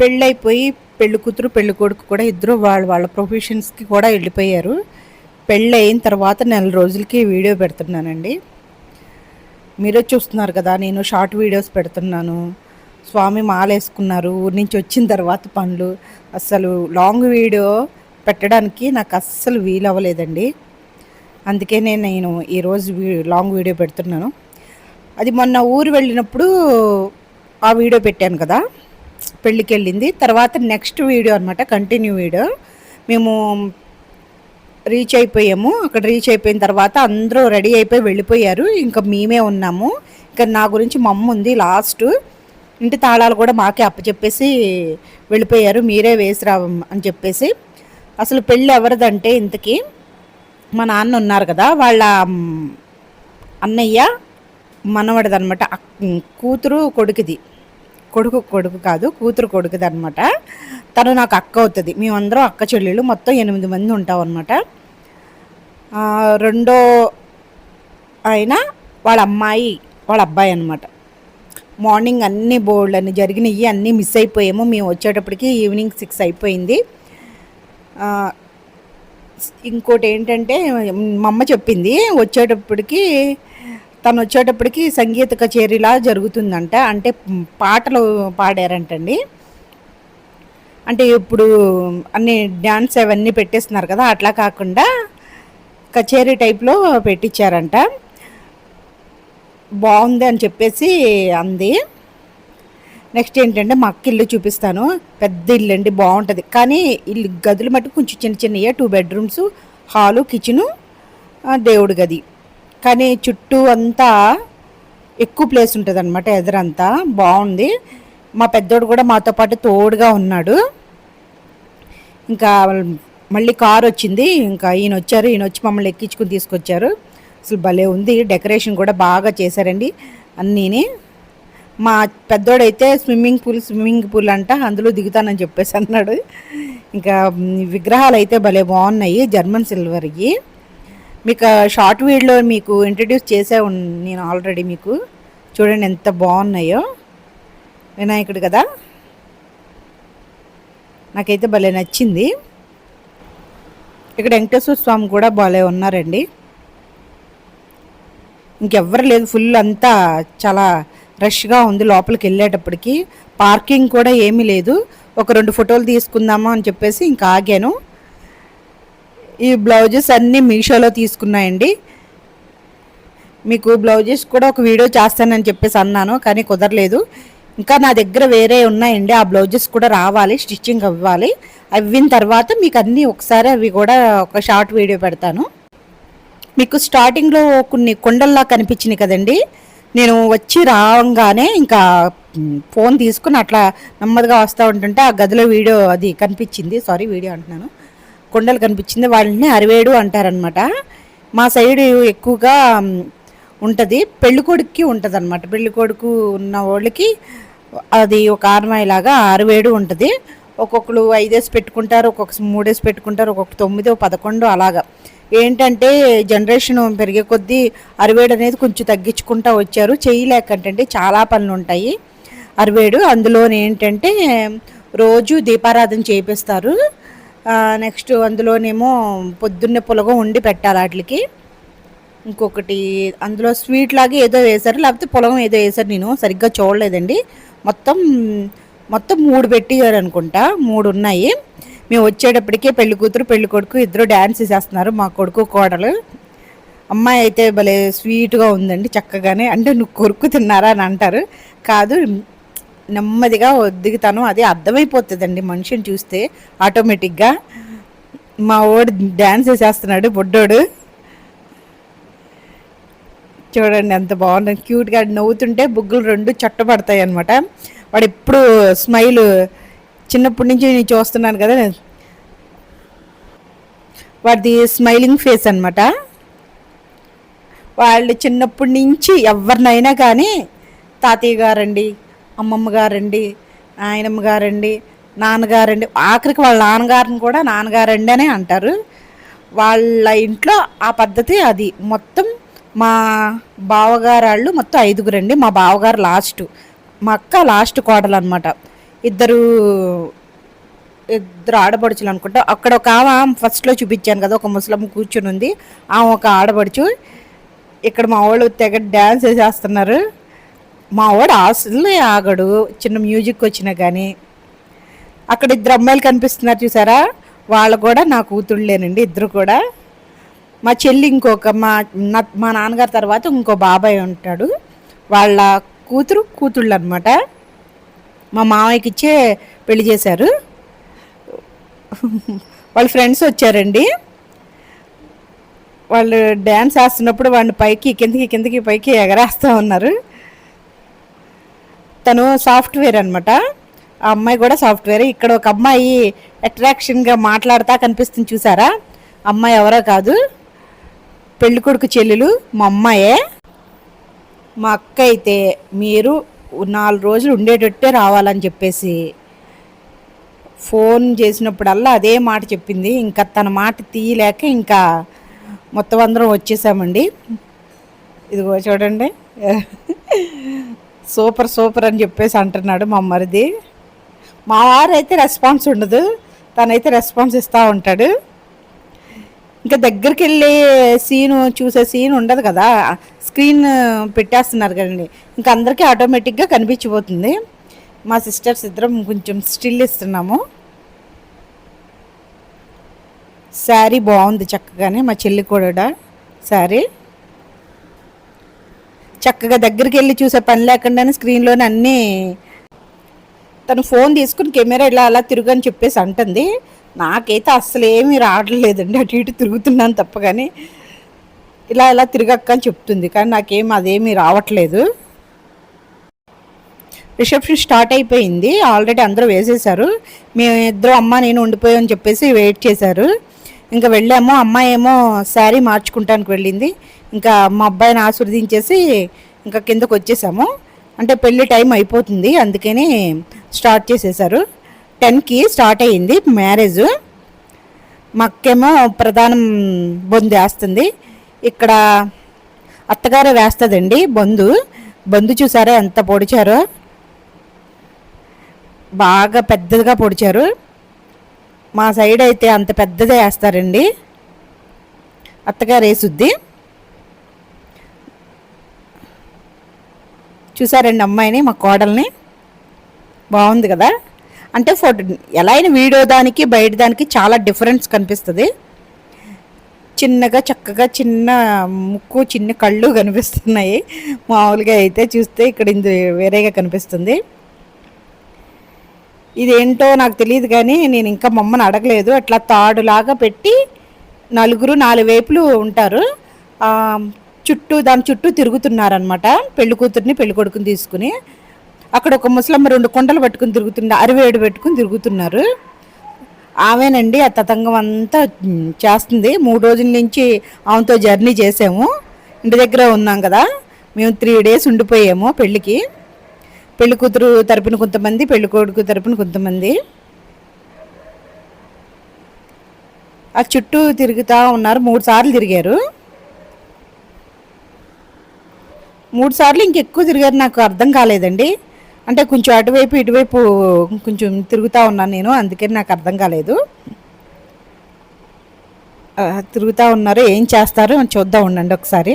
పెళ్ళైపోయి పెళ్ళి కూతురు పెళ్ళి కొడుకు కూడా ఇద్దరు వాళ్ళు వాళ్ళ ప్రొఫెషన్స్కి కూడా వెళ్ళిపోయారు. పెళ్ళి అయిన తర్వాత నెల రోజులకి వీడియో పెడుతున్నానండి. మీరే చూస్తున్నారు కదా నేను షార్ట్ వీడియోస్ పెడుతున్నాను. స్వామి మాలేసుకున్నారు ఊరి నుంచి వచ్చిన తర్వాత పనులు. అస్సలు లాంగ్ వీడియో పెట్టడానికి నాకు అస్సలు వీలవ్వలేదండి. అందుకే నేను నేను ఈరోజు వీ- లాంగ్ వీడియో పెడుతున్నాను. అది మొన్న ఊరు వెళ్ళినప్పుడు ఆ వీడియో పెట్టాను కదా. పెళ్ళికి వెళ్ళింది తర్వాత నెక్స్ట్ వీడియో అనమాట కంటిన్యూ వీడియో మేము రీచ్ అయిపోయాము. అక్కడ రీచ్ అయిపోయిన తర్వాత అందరూ రెడీ అయిపోయి వెళ్ళిపోయారు. ఇంకా మేమే ఉన్నాము. ఇంకా నా గురించి మమ్మ ఉంది లాస్ట్ ఇంటి తాళాలు కూడా మాకే అప్పచెప్పేసి వెళ్ళిపోయారు. మీరే వేసిరా అని చెప్పేసి. అసలు పెళ్ళి ఎవరిదంటే ఇంతకీ మా నాన్న ఉన్నారు కదా వాళ్ళ అన్నయ్య మనవడదనమాట కూతురు కొడుకుది. కొడుకు కొడుకు కాదు కూతురు కొడుకుది అనమాట తను నాకు అక్క అవుతుంది. మేమందరం అక్క చెల్లెళ్ళు మొత్తం ఎనిమిది మంది ఉంటాం అనమాట రెండో ఆయన వాళ్ళ అమ్మాయి వాళ్ళ అబ్బాయి అనమాట మార్నింగ్ అన్ని బోర్డులు అన్ని జరిగినాయి అన్నీ మిస్ అయిపోయాము. మేము వచ్చేటప్పటికి ఈవినింగ్ సిక్స్ అయిపోయింది. ఇంకోటి ఏంటంటే మా అమ్మ చెప్పింది వచ్చేటప్పటికి తను వచ్చేటప్పటికి సంగీత కచేరీలా జరుగుతుందంట. అంటే పాటలు పాడారంటండి. అంటే ఇప్పుడు అన్ని డ్యాన్స్ అవన్నీ పెట్టేస్తున్నారు కదా అట్లా కాకుండా కచేరీ టైప్లో పెట్టించారంట బాగుంది అని చెప్పేసి అంది. నెక్స్ట్ ఏంటంటే మా అక్క ఇల్లు చూపిస్తాను. పెద్ద ఇల్లు అండి బాగుంటుంది కానీ ఇల్లు గదులు మటుకు కొంచెం చిన్న చిన్నయే టూ బెడ్రూమ్స్ హాలు కిచెను దేవుడి గది. కానీ చుట్టూ అంతా ఎక్కువ ప్లేస్ ఉంటుంది అనమాట ఎదురంతా. బాగుంది. మా పెద్దోడు కూడా మాతో పాటు తోడుగా ఉన్నాడు. ఇంకా మళ్ళీ కార్ వచ్చింది. ఇంకా ఈయన వచ్చారు. ఈయన వచ్చి మమ్మల్ని ఎక్కించుకుని తీసుకొచ్చారు. అసలు భలే ఉంది. డెకరేషన్ కూడా బాగా చేశారండి అన్నీని. మా పెద్దోడైతే స్విమ్మింగ్ పూల్ స్విమ్మింగ్ పూల్ అంట అందులో దిగుతానని చెప్పేసి అన్నాడు. ఇంకా విగ్రహాలు అయితే భలే బాగున్నాయి. జర్మన్ సిల్వర్కి మీకు షార్ట్ వీడియోలో మీకు ఇంట్రడ్యూస్ చేసే నేను ఆల్రెడీ మీకు చూడండి ఎంత బాగున్నాయో. వినాయకుడు కదా? నాకైతే భలే నచ్చింది. ఇక్కడ వెంకటేశ్వర స్వామి కూడా భలే ఉన్నారండి. ఇంకెవ్వరు లేదు ఫుల్ అంతా చాలా రష్గా ఉంది లోపలికి వెళ్ళేటప్పటికి. పార్కింగ్ కూడా ఏమీ లేదు. ఒక రెండు ఫోటోలు తీసుకుందామా అని చెప్పేసి ఇంకా ఆగాను. ఈ బ్లౌజెస్ అన్నీ మీషోలో తీసుకున్నాయండి. మీకు బ్లౌజెస్ కూడా ఒక వీడియో చేస్తానని చెప్పేసి అన్నాను కానీ కుదరలేదు. ఇంకా నా దగ్గర వేరే ఉన్నాయండి ఆ బ్లౌజెస్ కూడా రావాలి స్టిచ్చింగ్ అవ్వాలి. అవ్విన తర్వాత మీకు అన్నీ ఒకసారి అవి కూడా ఒక షార్ట్ వీడియో పెడతాను. మీకు స్టార్టింగ్లో కొన్ని కొండల్లా కనిపించినాయి కదండి. నేను వచ్చి రావంగానే ఇంకా ఫోన్ తీసుకుని అట్లా నెమ్మదిగా వస్తూ ఉంటుంటే ఆ గదిలో వీడియో అది కనిపించింది. సారీ వీడియో అంటున్నాను. కొండలు కనిపించింది. వాళ్ళని అరివేడు అంటారనమాట మా సైడ్ ఎక్కువగా ఉంటుంది. పెళ్ళికొడుకుకి ఉంటుంది అనమాట పెళ్ళికొడుకు ఉన్న వాళ్ళకి అది ఒక ఆరుమాయిలాగా ఆరువేడు ఉంటుంది. ఒక్కొక్కరు ఐదేసి పెట్టుకుంటారు ఒక్కొక్క మూడేసి పెట్టుకుంటారు ఒక్కొక్క తొమ్మిది పదకొండు అలాగా. ఏంటంటే జనరేషన్ పెరిగే కొద్దీ అరవేడు అనేది కొంచెం తగ్గించుకుంటా వచ్చారు. చేయలేకంటే చాలా పనులు ఉంటాయి అరవేడు. అందులో ఏంటంటే రోజు దీపారాధన చేపిస్తారు. నెక్స్ట్ అందులోనేమో పొద్దున్నే పులగం వండి పెట్టాలి వాటికి. ఇంకొకటి అందులో స్వీట్ లాగా ఏదో వేశారు లేకపోతే పొలం ఏదో వేశారు నేను సరిగ్గా చూడలేదండి. మొత్తం మొత్తం మూడు పెట్టారు అనుకుంటా మూడు ఉన్నాయి. మేము వచ్చేటప్పటికే పెళ్ళి కూతురు పెళ్ళి కొడుకు ఇద్దరు డ్యాన్స్ చేస్తున్నారు మా కొడుకు కోడలు. అమ్మాయి అయితే భలే స్వీట్గా ఉందండి చక్కగానే. అంటే నువ్వు కొరుకు తిన్నారా అని అంటారు. కాదు నెమ్మదిగా ఒద్దిగుతాను అది అర్థమైపోతుందండి మనిషిని చూస్తే ఆటోమేటిక్గా. మా వాడు డ్యాన్స్ వేసేస్తున్నాడు బొడ్డోడు. చూడండి ఎంత బాగుంది. క్యూట్గా నవ్వుతుంటే బుగ్గులు రెండు చట్టపడతాయి అనమాట వాడు ఎప్పుడు స్మైల్ చిన్నప్పటి నుంచి నేను చూస్తున్నాను కదా వాడిది స్మైలింగ్ ఫేస్ అనమాట వాళ్ళు చిన్నప్పటి నుంచి ఎవరినైనా కానీ తాతయ్య గారండి అమ్మమ్మ గారండి నాయనమ్మ గారండి నాన్నగారండి. ఆఖరికి వాళ్ళ నాన్నగారిని కూడా నాన్నగారండి అనే అంటారు. వాళ్ళ ఇంట్లో ఆ పద్ధతి అది. మొత్తం మా బావగారు వాళ్ళు మొత్తం ఐదుగురండి. మా బావగారు లాస్ట్. మా అక్క లాస్ట్ కోడలు అనమాట ఇద్దరు ఇద్దరు ఆడపడుచులు అనుకుంటా. అక్కడ ఒక ఆమె ఫస్ట్లో చూపించాను కదా ఒక ముసలమ్మ కూర్చుని ఉంది ఆమె ఒక ఆడపడుచు. ఇక్కడ మా వాళ్ళు తెగ డ్యాన్స్ వేసేస్తున్నారు. మా వాడు అసలు ఆగడు చిన్న మ్యూజిక్ వచ్చినా కానీ అక్కడ ఇద్దరు అమ్మాయిలు కనిపిస్తున్నారు చూసారా? వాళ్ళు కూడా నా కూతుళ్ళేనండి ఇద్దరు కూడా. మా చెల్లి ఇంకొక మా నా- మా నాన్నగారి తర్వాత ఇంకో బాబాయ్ ఉంటాడు. వాళ్ళ కూతురు కూతుళ్ళు అనమాట మా మామయ్యకి ఇచ్చే పెళ్ళి చేశారు. వాళ్ళ ఫ్రెండ్స్ వచ్చారండి. వాళ్ళు డ్యాన్స్ వేస్తున్నప్పుడు వాడిని పైకి కిందకి కిందకి పైకి ఎగరేస్తూ ఉన్నారు. తను సాఫ్ట్వేర్ అనమాట ఆ అమ్మాయి కూడా సాఫ్ట్వేర్. ఇక్కడ ఒక అమ్మాయి అట్రాక్షన్గా మాట్లాడుతా కనిపిస్తుంది చూసారా? అమ్మాయి ఎవరో కాదు. పెళ్ళి కొడుకు చెల్లెలు మా అమ్మాయే. మా అక్క అయితే మీరు నాలుగు రోజులు ఉండేటట్టే రావాలని చెప్పేసి ఫోన్ చేసినప్పుడల్లా అదే మాట చెప్పింది. ఇంకా తన మాట తీయలేక ఇంకా మొత్తం అందరం వచ్చేసామండి. ఇదిగో చూడండి. సూపర్ సూపర్ అని చెప్పేసి అంటున్నాడు మా మరిది మా వారు అయితే రెస్పాన్స్ ఉండదు. తనైతే రెస్పాన్స్ ఇస్తూ ఉంటాడు. ఇంకా దగ్గరికి వెళ్ళి సీను చూసే సీన్ ఉండదు కదా. స్క్రీన్ పెట్టేస్తున్నారు కదండి. ఇంకా అందరికీ ఆటోమేటిక్గా కనిపించిపోతుంది. మా సిస్టర్స్ ఇద్దరం కొంచెం స్టిల్ ఇస్తున్నాము. శారీ బాగుంది చక్కగానే మా చెల్లి కూడా శారీ. చక్కగా దగ్గరికి వెళ్ళి చూసే పని లేకుండానే స్క్రీన్లోనే అన్నీ తను ఫోన్ తీసుకుని కెమెరా ఇలా అలా తిరుగని చెప్పేసి అంటుంది. నాకైతే అస్సలు ఏమీ రావట్లేదండి. అటు ఇటు తిరుగుతున్నాను తప్ప కానీ ఇలా ఇలా తిరగక్క అని చెప్తుంది. కానీ నాకేం అదేమీ రావట్లేదు. రిసెప్షన్ స్టార్ట్ అయిపోయింది. ఆల్రెడీ అందరూ వేసేసారు మేము ఇద్దరు అమ్మ నేను ఉండిపోయామని చెప్పేసి వెయిట్ చేశారు. ఇంకా వెళ్ళాము. అమ్మ ఏమో శారీ మార్చుకుంటానికి వెళ్ళింది. ఇంకా మా అబ్బాయిని ఆశీర్వదించేసి ఇంకా కిందకు వచ్చేసాము. అంటే పెళ్ళి టైం అయిపోతుంది అందుకని స్టార్ట్ చేసేసారు. టెన్కి స్టార్ట్ అయ్యింది మ్యారేజ్. మాకేమో ప్రధానం బొందు వేస్తుంది. ఇక్కడ అత్తగారు వేస్తుందండి బొందు. బొందు చూసారా ఎంత పొడిచారో? బాగా పెద్దదిగా పొడిచారు. మా సైడ్ అయితే అంత పెద్దదే వేస్తారండి. అత్తగారు వేసుద్ది. చూసారండి అమ్మాయిని? మా కోడల్ని. బాగుంది కదా? అంటే ఫోటో ఎలా అయినా వీడియో దానికి బయట దానికి చాలా డిఫరెన్స్ కనిపిస్తుంది. చిన్నగా చక్కగా చిన్న ముక్కు చిన్న కళ్ళు కనిపిస్తున్నాయి. మామూలుగా అయితే చూస్తే ఇక్కడ ఇది వేరేగా కనిపిస్తుంది. ఇదేంటో నాకు తెలియదు కానీ నేను ఇంకా మమ్మల్ని అడగలేదు. అట్లా తాడులాగా పెట్టి నలుగురు నాలుగు వైపులు ఉంటారు. చుట్టూ దాని చుట్టూ తిరుగుతున్నారనమాట పెళ్ళి కూతుర్ని పెళ్ళి కొడుకుని తీసుకుని. అక్కడ ఒక ముసలమ్మ రెండు కొండలు పట్టుకుని తిరుగుతుంది అరవేడు పెట్టుకుని తిరుగుతున్నారు. ఆమెనండి ఆ తతంగం అంతా చేస్తుంది. మూడు రోజుల నుంచి ఆమెతో జర్నీ చేసాము. ఇంటి దగ్గర ఉన్నాం కదా. మేము త్రీ డేస్ ఉండిపోయాము పెళ్ళికి. పెళ్ళి కూతురు తరపున కొంతమంది పెళ్ళి కొడుకు తరపున కొంతమంది. ఆ చుట్టూ తిరుగుతూ ఉన్నారు. మూడు సార్లు తిరిగారు. మూడు సార్లు ఇంకెక్కువ తిరిగారు నాకు అర్థం కాలేదండి. అంటే కొంచెం అటువైపు ఇటువైపు కొంచెం తిరుగుతూ ఉన్నాను నేను అందుకని నాకు అర్థం కాలేదు. తిరుగుతూ ఉన్నారు ఏం చేస్తారు చూద్దాం ఉండండి ఒకసారి.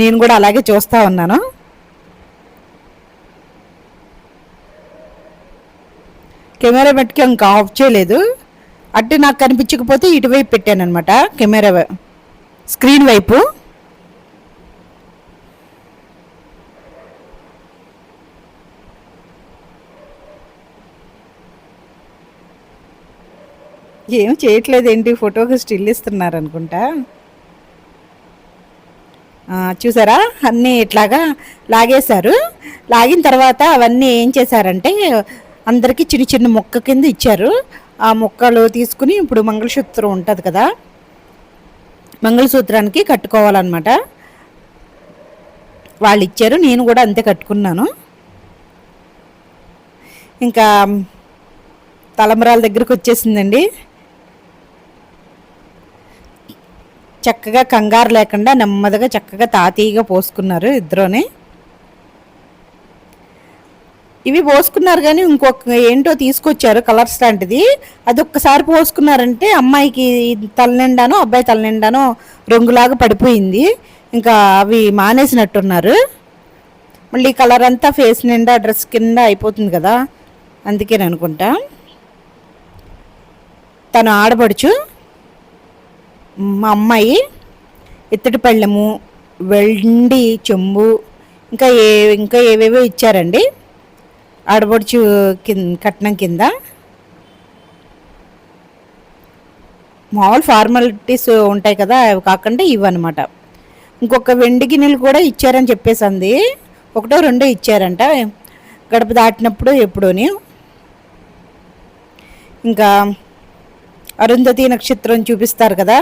నేను కూడా అలాగే చూస్తూ ఉన్నాను. కెమెరా పెట్టుకు ఇంకా ఆఫ్ చేయలేదు. అటు నాకు కనిపించకపోతే ఇటువైపు పెట్టాను అనమాట కెమెరా స్క్రీన్ వైపు. ఏం చేయట్లేదు ఏంటి ఫోటోకి స్టిల్ ఇస్తున్నారు అనుకుంటా. చూసారా? అన్నీ ఇట్లాగా లాగేశారు. లాగిన తర్వాత అవన్నీ ఏం చేశారంటే అందరికీ చిన్న చిన్న మొక్క కింద ఇచ్చారు. ఆ మొక్కలు తీసుకుని ఇప్పుడు మంగళసూత్రం ఉంటుంది కదా? మంగళసూత్రానికి కట్టుకోవాలన్నమాట. వాళ్ళు ఇచ్చారు నేను కూడా అంతే కట్టుకున్నాను. ఇంకా తలంబరాల దగ్గరకు వచ్చేసిందండి. చక్కగా కంగారు లేకుండా నెమ్మదిగా చక్కగా తాతీగా పోసుకున్నారు ఇద్దరుని. ఇవి పోసుకున్నారు కానీ ఇంకొక ఏంటో తీసుకొచ్చారు కలర్స్ లాంటిది. అది ఒక్కసారి పోసుకున్నారంటే అమ్మాయికి తలనిండానో అబ్బాయి తలనిండానో రంగులాగా పడిపోయింది. ఇంకా అవి మానేసినట్టున్నారు. మళ్ళీ కలర్ అంతా ఫేస్ నిండా డ్రెస్ కింద అయిపోతుంది కదా. అందుకేననుకుంటా. తను ఆడపడుచు మా అమ్మాయి ఇత్తడి పళ్ళము వెండి చెంబు ఇంకా ఏ ఇంకా ఏవేవో ఇచ్చారండి. ఆడబడుచు కింద కట్నం కింద. మామూలు ఫార్మాలిటీస్ ఉంటాయి కదా అవి కాకుండా ఇవన్నమాట. ఇంకొక వెండి గిన్నెలు కూడా ఇచ్చారని చెప్పేసి అంది ఒకటో రెండో ఇచ్చారంట. గడప దాటినప్పుడు ఎప్పుడోని. ఇంకా అరుంధతి నక్షత్రం చూపిస్తారు కదా.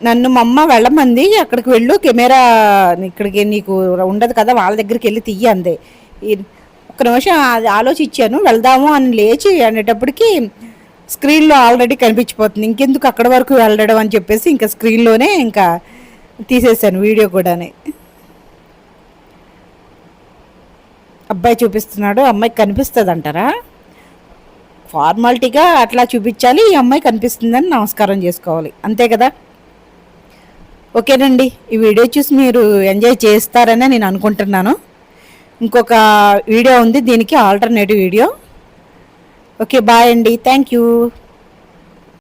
నన్ను మా అమ్మ వెళ్ళమంది అక్కడికి వెళ్ళు కెమెరా ఇక్కడికి నీకు ఉండదు కదా వాళ్ళ దగ్గరికి వెళ్ళి తీయంది ఒక ఈ- ఒక్క నిమిషం అది ఆలోచించాను వెళ్దాము అని లేచి అనేటప్పటికి స్క్రీన్లో ఆల్రెడీ కనిపించిపోతుంది. ఇంకెందుకు అక్కడ వరకు వెళ్ళడం అని చెప్పేసి ఇంకా స్క్రీన్లోనే ఇంకా తీసేసాను వీడియో కూడానే. అబ్బాయి చూపిస్తున్నాడు అమ్మాయి కనిపిస్తుంది అంటారా ఫార్మాలిటీగా అట్లా చూపించాలి ఈ అమ్మాయి కనిపిస్తుందని నమస్కారం చేసుకోవాలి. అంతే కదా? ఓకేనండి. ఈ వీడియో చూసి మీరు ఎంజాయ్ చేస్తారని నేను అనుకుంటున్నాను. ఇంకొక వీడియో ఉంది దీనికి ఆల్టర్నేటివ్ వీడియో. ఓకే బాయ్ అండి. Thank you.